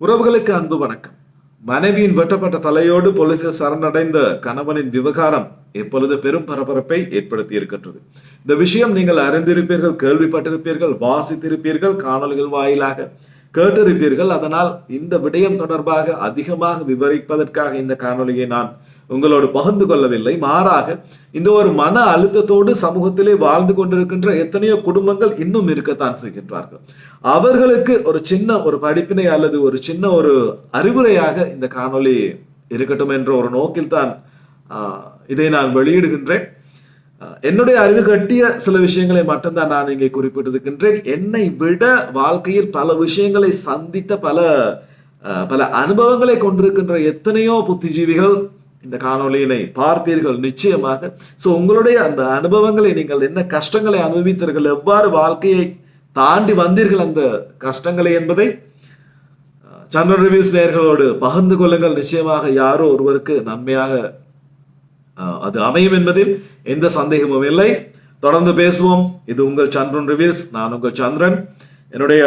உறவுகளுக்கு அன்பு வணக்கம். மனைவியின் வெட்டப்பட்ட தலையோடு போலீசில் சரணடைந்த கணவனின் விவகாரம் எப்பொழுது பெரும் பரபரப்பை ஏற்படுத்தி இருக்கின்றது. இந்த விஷயம் நீங்கள் அறிந்திருப்பீர்கள் கேள்விப்பட்டிருப்பீர்கள் வாசித்திருப்பீர்கள் காணொலிகள் வாயிலாக கேட்டிருப்பீர்கள். அதனால் இந்த விடயம் தொடர்பாக அதிகமாக விவரிப்பதற்காக இந்த காணொலியை நான் உங்களோடு பகிர்ந்து கொள்ளவில்லை. மாறாக இந்த ஒரு மன அழுத்தத்தோடு சமூகத்திலே வாழ்ந்து கொண்டிருக்கின்ற எத்தனையோ குடும்பங்கள் இன்னும் இருக்கத்தான் செய்கின்றார்கள். அவர்களுக்கு ஒரு சின்ன ஒரு படிப்பினை அல்லது ஒரு சின்ன ஒரு அறிவுரையாக இந்த காணொளி இருக்கட்டும் என்ற ஒரு நோக்கில் தான் இதை நான் வெளியிடுகின்றேன். என்னுடைய அறிவு கட்டிய சில விஷயங்களை மட்டும்தான் நான் இங்கே குறிப்பிட்டிருக்கின்றேன். என்னை விட வாழ்க்கையில் பல விஷயங்களை சந்தித்த பல பல அனுபவங்களை கொண்டிருக்கின்ற எத்தனையோ புத்திஜீவிகள் இந்த காணொலியினை பார்ப்பீர்கள் நிச்சயமாக. ஸோ உங்களுடைய அந்த அனுபவங்களை நீங்கள் என்ன கஷ்டங்களை அனுபவித்தீர்கள் எவ்வாறு வாழ்க்கையை தாண்டி வந்தீர்கள் அந்த கஷ்டங்களை என்பதை சந்திரன் ரிவ்யூஸ் நேயர்களோடு பகிர்ந்து கொள்ளுங்கள். நிச்சயமாக யாரோ ஒருவருக்கு நன்மையாக அது அமையும் என்பதில் எந்த சந்தேகமும் இல்லை. தொடர்ந்து பேசுவோம். இது உங்கள் சந்திரன் ரிவ்யூஸ் நான் உங்கள் சந்திரன் என்னுடைய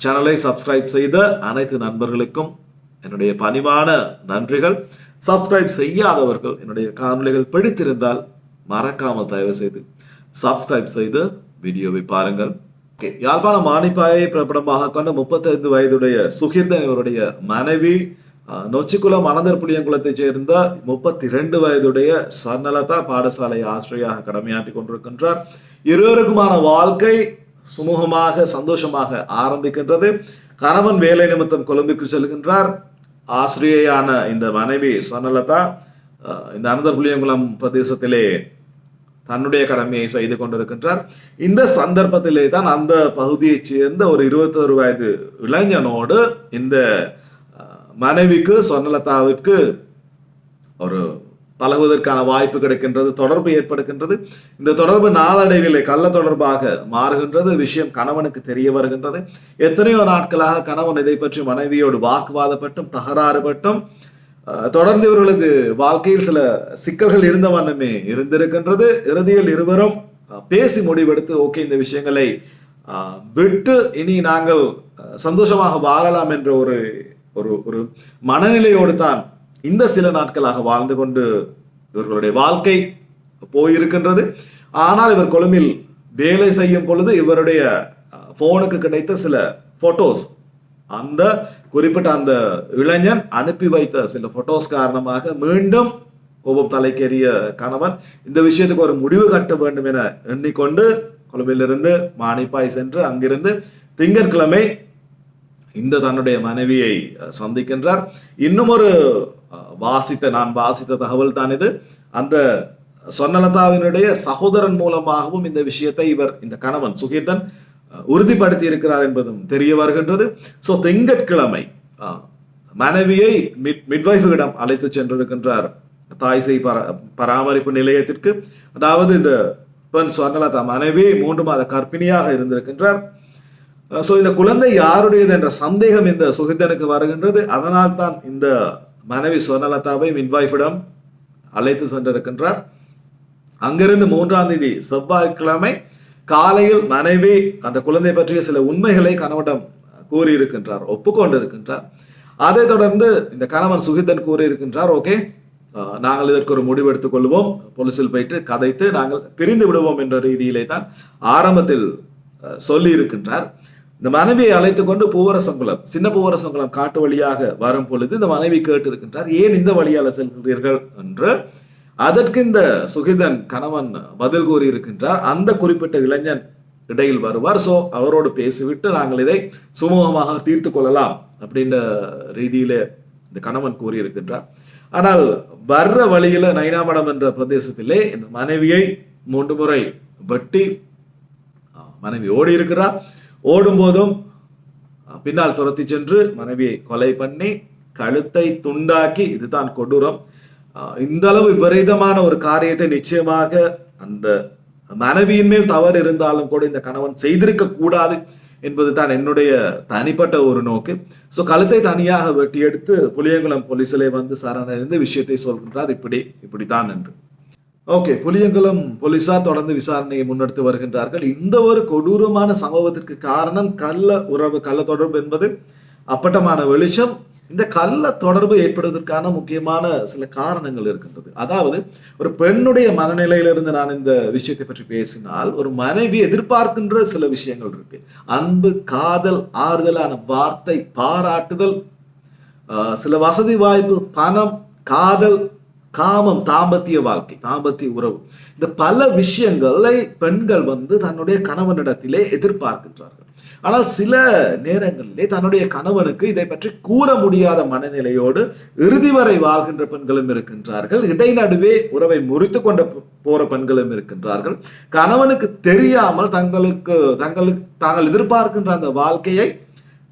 சேனலை சப்ஸ்கிரைப் செய்த அனைத்து நண்பர்களுக்கும் என்னுடைய பணிவான நன்றிகள். சப்ஸ்கிரைப் செய்யாதவர்கள் என்னுடைய காணொளிகள் பிடித்திருந்தால் மறக்காமல் தயவு செய்து சப்ஸ்கிரைப் செய்து வீடியோவை பாருங்கள். Okay. யாழ்ப்பாணம் மானிப்பாயை பிரபலமாக கொண்ட முப்பத்தைந்து வயதுடைய சுகிர்தன் இவருடைய மனைவி நொச்சிக்குளம் அனந்தர் புளியங்குளத்தைச் சேர்ந்த முப்பத்தி இரண்டு வயதுடைய சன்னலதா பாடசாலை ஆசிரியராக கடமையாற்றி கொண்டிருக்கின்றார். இருவருக்குமான வாழ்க்கை சுமூகமாக சந்தோஷமாக ஆரம்பிக்கின்றது. கணவன் வேலை நிமித்தம் கொழும்புக்கு செல்கின்றார். ஆசிரியையான இந்த மனைவி சொன்னலதா இந்த அனந்தர் புளியங்குளம் பிரதேசத்திலே தன்னுடைய கடமையை செய்து கொண்டிருக்கின்றார். இந்த சந்தர்ப்பத்திலே தான் அந்த பகுதியைச் சேர்ந்த ஒரு இருபத்தோரு வயது இளைஞனோடு இந்த மனைவிக்கு சொன்னலதாவிற்கு ஒரு பழகுவதற்கான வாய்ப்பு கிடைக்கின்றது தொடர்பு ஏற்படுகின்றது. இந்த தொடர்பு நாளடைவிலே கள்ள தொடர்பாக மாறுகின்றது விஷயம் கணவனுக்கு தெரிய வருகின்றது. எத்தனையோ நாட்களாக கணவன் இதை பற்றி மனைவியோடு வாக்குவாதப்பட்டும் தகராறுபட்டும் தொடர்ந்து இவர்களது வாழ்க்கையில் சில சிக்கல்கள் இருந்த வண்ணமே இருந்திருக்கின்றது. இறுதியில் இருவரும் பேசி முடிவெடுத்து ஓகே இந்த விஷயங்களை விட்டு இனி நாங்கள் சந்தோஷமாக வாழலாம் என்ற ஒரு ஒரு ஒரு மனநிலையோடு தான் இந்த சில நாட்களாக வாழ்ந்து கொண்டு இவர்களுடைய வாழ்க்கை போயிருக்கின்றது. ஆனால் இவர் கொழும்பில் வேலை செய்யும் பொழுது இவருடைய போனுக்கு கிடைத்த சில போட்டோஸ் அந்த குறிப்பிட்ட அந்த இளைஞன் அனுப்பி வைத்த சில போட்டோஸ் காரணமாக மீண்டும் கோபம் தலைக்கேறிய கணவன் இந்த விஷயத்துக்கு ஒரு முடிவு கட்ட வேண்டும் என எண்ணிக்கொண்டு கொழும்பிலிருந்து மானிப்பாய் சென்று அங்கிருந்து திங்கட்கிழமை இந்த தன்னுடைய மனைவியை சந்திக்கின்றார். இன்னும் ஒரு வாசித்த நான் வாசித்த தகவல் தான் இது. அந்த சொர்ணலதாவினுடைய சகோதரன் மூலமாகவும் இந்த விஷயத்தை இவர் இந்த கணவன் சுகீர்த்தன் உறுதிப்படுத்தி இருக்கிறார் என்பதும் தெரிய வருகின்றது. ஸோ திங்கட்கிழமை மனைவியை மிட் மிட்வைஃபிடம் அழைத்து சென்றிருக்கின்றார். தாய் செய் பரா பராமரிப்பு நிலையத்திற்கு. அதாவது இந்த பெண் சொர்ணலதா மனைவி மூன்று மாத கர்ப்பிணியாக இருந்திருக்கின்றார். சோ இந்த குழந்தை யாருடையது என்ற சந்தேகம் இந்த சுகிதனுக்கு வருகின்றது. அதனால் தான் இந்த மனைவி சுவர்ணலதாவை மின்வாய்ஃபிடம் அழைத்து சென்றிருக்கின்றார். அங்கிருந்து மூன்றாம் தேதி செவ்வாய்க்கிழமை காலையில் மனைவி அந்த குழந்தை பற்றிய சில உண்மைகளை கணவனிடம் கூறியிருக்கின்றார் ஒப்புக்கொண்டிருக்கின்றார். அதைத் தொடர்ந்து இந்த கணவன் சுகிதன் கூறியிருக்கின்றார் ஓகே நாங்கள் இதற்கு ஒரு முடிவு எடுத்துக் கொள்வோம். போலீசில் போயிட்டு கதைத்து நாங்கள் பிரிந்து விடுவோம் என்ற ரீதியிலே தான் ஆரம்பத்தில் சொல்லி இருக்கின்றார் இந்த மனைவியை அழைத்து கொண்டு பூவரசங்குளம் சின்ன பூவரசங்குளம் காட்டு வழியாக வரும் பொழுது இந்த மனைவி கேட்டு இருக்கின்றார் ஏன் இந்த வழியால செல்கிறீர்கள் என்று. அதற்கு இந்த சுகிதன் கணவன் பதில் கூறி இருக்கின்றார் அந்த குறிப்பிட்ட இளைஞன் இடையில் வருவார் சோ அவரோடு பேசிவிட்டு நாங்கள் இதை சுமூகமாக தீர்த்து கொள்ளலாம் அப்படின்ற ரீதியில இந்த கணவன் கூறியிருக்கின்றார். ஆனால் வர்ற வழியில நைனாமடம் என்ற பிரதேசத்திலே இந்த மனைவியை மூன்று முறை வெட்டி மனைவி ஓடி இருக்கிறார் ஓடும்போதும் பின்னால் துரத்தி சென்று மனைவியை கொலை பண்ணி கழுத்தை துண்டாக்கி இதுதான் கொடூரம். இந்த அளவு விபரீதமான ஒரு காரியத்தை நிச்சயமாக அந்த மனைவியின் மேல் தவறு இருந்தாலும் கூட இந்த கணவன் செய்திருக்க கூடாது என்பது தான் என்னுடைய தனிப்பட்ட ஒரு நோக்கு. ஸோ கழுத்தை தனியாக வெட்டி எடுத்து புளியங்குளம் போலீஸிலே வந்து சரணடைந்து விஷயத்தை சொல்கின்றார். இப்படி இப்படித்தான் என்று. ஓகே புளியங்குளம் போலீசார் தொடர்ந்து விசாரணையை முன்னெடுத்து வருகின்றார்கள். இந்த ஒரு கொடூரமான சம்பவத்திற்கு காரணம் கள்ள உறவு கள்ள தொடர்பு என்பது அப்பட்டமான வெளிச்சம். இந்த கள்ள தொடர்பு ஏற்படுவதற்கான முக்கியமான சில காரணங்கள் இருக்கின்றது. அதாவது ஒரு பெண்ணுடைய மனநிலையிலிருந்து நான் இந்த விஷயத்தை பற்றி பேசினால் ஒரு மனைவி எதிர்பார்க்கின்ற சில விஷயங்கள் இருக்கு. அன்பு காதல் ஆறுதலான வார்த்தை பாராட்டுதல் சில வசதி வாய்ப்பு பணம் காதல் காமம் தாம்பத்திய வாழ்க்கை தாம்பத்திய உறவு. இந்த பல விஷயங்களை பெண்கள் வந்து தன்னுடைய கணவனிடத்திலே எதிர்பார்க்கின்றார்கள். ஆனால் சில நேரங்களிலே தன்னுடைய கணவனுக்கு இதை பற்றி கூற முடியாத மனநிலையோடு இறுதி வரை வாழ்கின்ற பெண்களும் இருக்கின்றார்கள். இடைநடுவே உறவை முறித்து கொண்ட போற பெண்களும் இருக்கின்றார்கள். கணவனுக்கு தெரியாமல் தங்களுக்கு தங்களுக்கு தாங்கள் எதிர்பார்க்கின்ற அந்த வாழ்க்கையை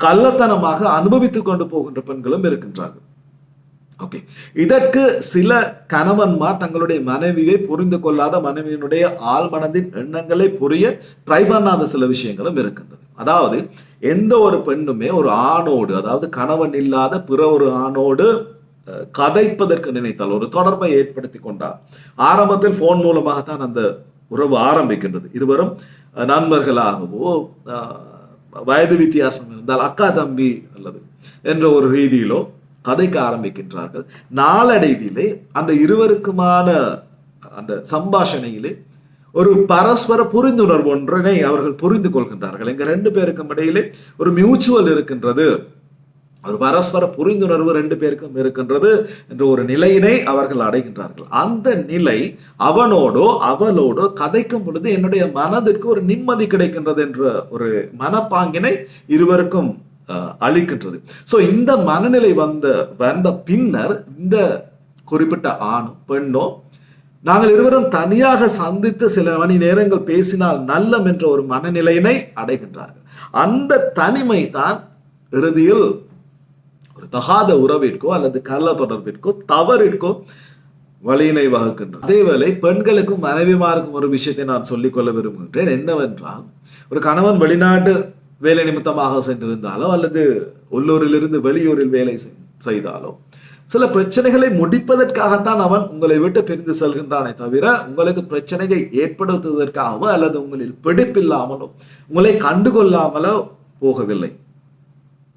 கள்ளத்தனமாக அனுபவித்துக் கொண்டு போகின்ற பெண்களும் இருக்கின்றார்கள். ஓகே இதற்கு சில கணவன்மார் தங்களுடைய மனைவியை புரிந்து கொள்ளாத மனைவியினுடைய ஆழ்மனதின் எண்ணங்களை புரிய ட்ரை பண்ணாத சில விஷயங்களும் இருக்கின்றது. அதாவது எந்த ஒரு பெண்ணுமே ஒரு ஆணோடு அதாவது கணவன் இல்லாத பிற ஒரு ஆணோடு கதைப்பதற்கு நினைத்தால் ஒரு தொடர்பை ஏற்படுத்தி கொண்டால் ஆரம்பத்தில் போன் மூலமாகத்தான் அந்த உறவு ஆரம்பிக்கின்றது. இருவரும் நண்பர்களாகவோ வயது வித்தியாசம் இருந்தால் அக்கா தம்பி அல்லது என்ற ஒரு ரீதியிலோ கதைக்க ஆரம்பிக்கின்றார்கள். நாளடைவிலே அந்த இருவருக்குமான அந்த சம்பாஷணையிலே ஒரு பரஸ்பர புரிந்துணர்வு ஒன்றினை அவர்கள் புரிந்து கொள்கின்றார்கள். எங்க ரெண்டு பேருக்கும் இடையிலே ஒரு மியூச்சுவல் இருக்கின்றது. ஒரு பரஸ்பர புரிந்துணர்வு ரெண்டு பேருக்கும் இருக்கின்றது என்ற ஒரு நிலையினை அவர்கள் அடைகின்றார்கள். அந்த நிலை அவனோடோ அவளோடோ கதைக்கும் பொழுது என்னுடைய மனதிற்கு ஒரு நிம்மதி கிடைக்கின்றது என்ற ஒரு மனப்பாங்கினை இருவருக்கும் அழிக்கின்றது. ஸோ இந்த மனநிலை வந்த வந்த பின்னர் இந்த குறிப்பிட்ட ஆணும் பெண்ணோ நாங்கள் இருவரும் தனியாக சந்தித்து சில மணி நேரங்கள் பேசினால் நல்லம் என்ற ஒரு மனநிலையினை அடைகின்றார்கள். அந்த தனிமை தான் இறுதியில் ஒரு தகாத உறவிற்கோ அல்லது கள்ள தொடர்பிற்கோ தவறிற்கோ வழியினை வகுக்கின்றது. அதேவேளை பெண்களுக்கும் மனைவிமாருக்கும் ஒரு விஷயத்தை நான் சொல்லிக் கொள்ள விரும்புகின்றேன். என்னவென்றால் ஒரு கணவன் வெளிநாட்டு வேலை நிமித்தமாக சென்றிருந்தாலோ அல்லது உள்ளூரிலிருந்து வெளியூரில் வேலை செய்தாலோ. சில பிரச்சனைகளை முடிப்பதற்காகத்தான் அவன் உங்களை விட்டு பிரிந்து செல்கின்றானே தவிர உங்களுக்கு பிரச்சனையை ஏற்படுத்துவதற்காகவோ அல்லது உங்களில் பிடிப்பில்லாமலோ உங்களை கண்டுகொள்ளாமலோ போகவில்லை.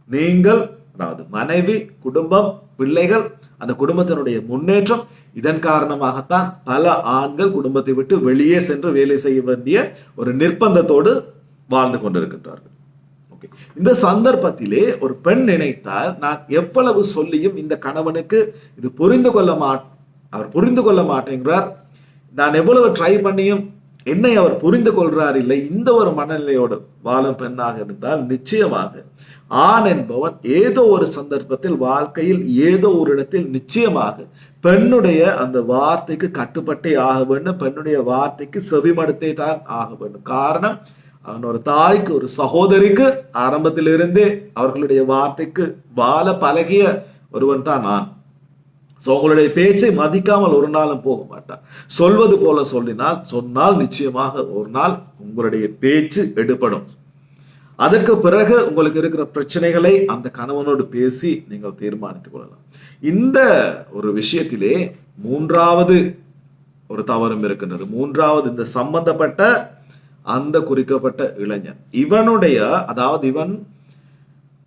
நீங்கள் அதாவது மனைவி குடும்பம் பிள்ளைகள் அந்த குடும்பத்தினுடைய முன்னேற்றம் இதன் காரணமாகத்தான் பல ஆண்கள் குடும்பத்தை விட்டு வெளியே சென்று வேலை செய்ய வேண்டிய ஒரு நிர்பந்தத்தோடு வாழ்ந்து கொண்டிருக்கின்றார்கள். ஓகே. இந்த சந்தர்ப்பத்திலே ஒரு பெண் நினைத்தால் நான் எவ்வளவு சொல்லியும் இந்த கணவனுக்கு இது புரிந்து கொள்ள மாட் அவர் புரிந்து கொள்ள மாட்டேங்கிறார். நான் எவ்வளவு ட்ரை பண்ணியும் என்னை அவர் புரிந்து கொள்றார் இல்லை. இந்த ஒரு மனநிலையோடு வாழும் பெண்ணாக இருந்தால் நிச்சயமாக ஆண் என்பவன் ஏதோ ஒரு சந்தர்ப்பத்தில் வாழ்க்கையில் ஏதோ ஒரு இடத்தில் நிச்சயமாக பெண்ணுடைய அந்த வார்த்தைக்கு கட்டுப்பட்டே ஆக வேண்டும். பெண்ணுடைய வார்த்தைக்கு செவிமடுத்தே தான் ஆக வேண்டும். காரணம் அவன் ஒரு தாய்க்கு ஒரு சகோதரிக்கு ஆரம்பத்திலிருந்தே அவர்களுடைய வார்த்தைக்கு வாழ பழகிய ஒருவன் தான் நான். ஸோ உங்களுடைய பேச்சை மதிக்காமல் ஒரு நாளும் போக மாட்டார் சொல்வது போல சொல்லினால் சொன்னால் நிச்சயமாக ஒரு நாள் உங்களுடைய பேச்சு எடுபடும். அதற்கு பிறகு உங்களுக்கு இருக்கிற பிரச்சனைகளை அந்த கணவனோடு பேசி நீங்கள் தீர்மானித்துக் கொள்ளலாம். இந்த ஒரு விஷயத்திலே மூன்றாவது ஒரு தவறும் இருக்கின்றது. மூன்றாவது இந்த சம்பந்தப்பட்ட அந்த குறிக்கப்பட்ட இளைஞன். இவனுடைய அதாவது இவன்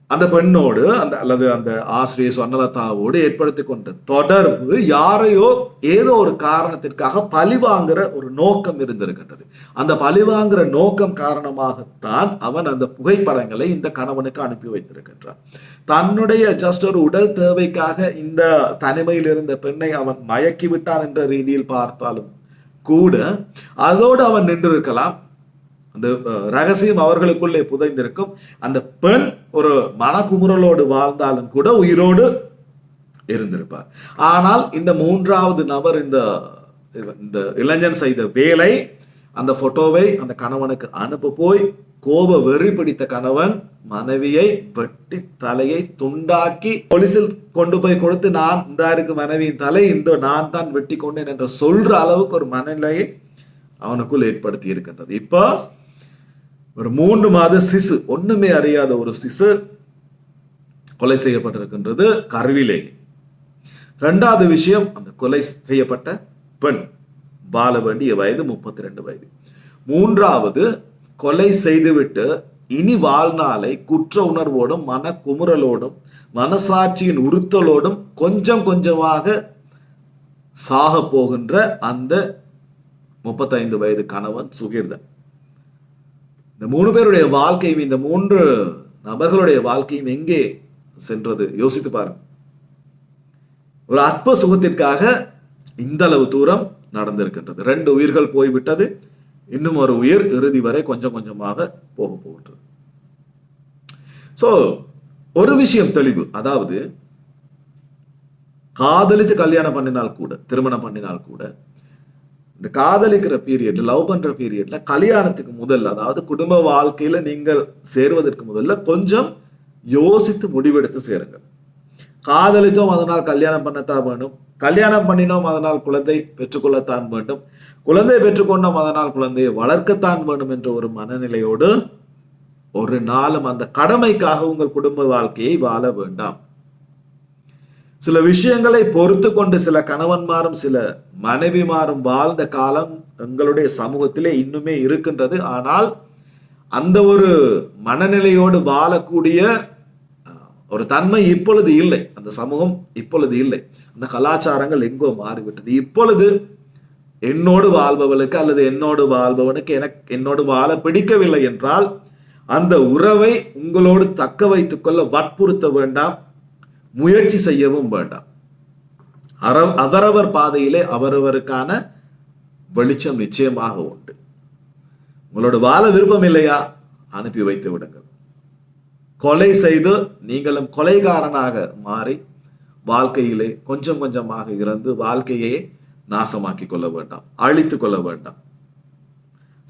அந்த பெண்ணோடு அந்த அல்லது அந்த ஆசிரியர் சொன்னலதாவோடு ஏற்படுத்தி கொண்ட தொடர்பு யாரையோ ஏதோ ஒரு காரணத்திற்காக பழிவாங்குற ஒரு நோக்கம் இருந்திருக்கின்றது. அந்த பழிவாங்குற நோக்கம் காரணமாகத்தான் அவன் அந்த புகைப்படங்களை இந்த கணவனுக்கு அனுப்பி வைத்திருக்கின்றான். தன்னுடைய ஜஸ்ட் ஒரு உடல் தேவைக்காக இந்த தனிமையில் இருந்த பெண்ணை அவன் மயக்கி விட்டான் என்ற ரீதியில் பார்த்தாலும் கூட அதோடு அவன் நின்றிருக்கலாம். அந்த ரகசியம் அவர்களுக்குள்ளே புதைந்திருக்கும். அந்த பெண் ஒரு மனக்குமுறலோடு வாழ்ந்தாலும் கூட உயிரோடு இருந்திருப்பார். ஆனால் இந்த மூன்றாவது நபர் இந்த இந்த இளைஞன் செய்த வேலை அந்த போட்டோவை அந்த கணவனுக்கு அனுப்ப போய் கோப வெறி பிடித்த கணவன் மனைவியை வெட்டி தலையை துண்டாக்கி போலீசில் கொண்டு போய் கொடுத்து நான் இந்த இருக்கு மனைவியின் தலை இந்த நான் தான் வெட்டி கொண்டேன் என்று சொல்ற அளவுக்கு ஒரு மனநிலையை அவனுக்குள் ஏற்படுத்தி இருக்கின்றது. இப்போ ஒரு மூன்று மாத சிசு ஒண்ணுமே அறியாத ஒரு சிசு கொலை செய்யப்பட்டிருக்கின்றது கருவிலே. இரண்டாவது விஷயம் அந்த கொலை செய்யப்பட்ட பெண் வாழ வேண்டிய வயது முப்பத்தி ரெண்டு வயது. மூன்றாவது கொலை செய்துவிட்டு இனி வாழ்நாளை குற்ற உணர்வோடும் மன குமுறலோடும் மனசாட்சியின் உறுத்தலோடும் கொஞ்சம் கொஞ்சமாக சாக போகின்ற அந்த முப்பத்தைந்து வயது கணவன் சுகீர்தன். இந்த மூணு பேருடைய வாழ்க்கையும் இந்த மூன்று நபர்களுடைய வாழ்க்கையும் எங்கே சென்றது? யோசித்து பாருங்க. ஒரு அற்ப சுகத்திற்காக இந்த அளவு தூரம் நடந்திருக்கின்றது. ரெண்டு உயிர்கள் போய்விட்டது. இன்னும் ஒரு உயிர் இறுதி வரை கொஞ்சம் கொஞ்சமாக போக போகின்றது. சோ ஒரு விஷயம் தெளிவு. அதாவது காதலித்து கல்யாணம் பண்ணினால் கூட திருமணம் பண்ணினால் கூட இந்த காதலிக்கிற பீரியட் லவ் பண்ற பீரியட்ல கல்யாணத்துக்கு முதல்ல அதாவது குடும்ப வாழ்க்கையில நீங்கள் சேருவதற்கு முதல்ல கொஞ்சம் யோசித்து முடிவெடுத்து சேருங்க காதலித்தோம் அதனால் கல்யாணம் பண்ணத்தான் வேண்டும். கல்யாணம் பண்ணினோம் அதனால் குழந்தை பெற்றுக்கொள்ளத்தான் வேண்டும். குழந்தை பெற்றுக்கொண்டோம் அதனால் குழந்தையை வளர்க்கத்தான் வேண்டும் என்ற ஒரு மனநிலையோடு ஒரு நாளும் அந்த கடமைக்காக உங்கள் குடும்ப வாழ்க்கையை வாழ வேண்டாம். சில விஷயங்களை பொறுத்து கொண்டு சில கணவன்மாரும் சில மனைவிமாரும் வாழ்ந்த காலம் எங்களுடைய சமூகத்திலே இன்னுமே இருக்கின்றது. ஆனால் அந்த ஒரு மனநிலையோடு வாழக்கூடிய ஒரு தன்மை இப்பொழுது இல்லை. அந்த சமூகம் இப்பொழுது இல்லை. அந்த கலாச்சாரங்கள் எங்கோ மாறிவிட்டது. இப்பொழுது என்னோடு வாழ்பவளுக்கு அல்லது என்னோடு வாழ்பவனுக்கு எனக்கு என்னோடு வாழ பிடிக்கவில்லை என்றால் அந்த உறவை உங்களோடு தக்க வைத்துக்கொள்ள வற்புறுத்த வேண்டாம். முயற்சி செய்யவும் வேண்டாம். அற- அவரவர் பாதையிலே அவரவருக்கான வெளிச்சம் நிச்சயமாக உண்டு. உங்களோட வாழ விருப்பம் இல்லையா? அனுப்பி வைத்து விடுங்கள். கொலை செய்து நீங்களும் கொலைகாரனாக மாறி வாழ்க்கையிலே கொஞ்சம் கொஞ்சமாக இருந்து வாழ்க்கையே நாசமாக்கிக் கொள்ள வேண்டாம். அழித்துக் கொள்ள வேண்டாம்.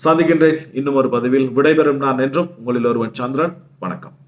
சந்திக்கின்றேன். இன்னும் ஒரு பதிவில் விடைபெறும் நான் என்றும் உங்களில் ஒருவன் சந்திரன். வணக்கம்.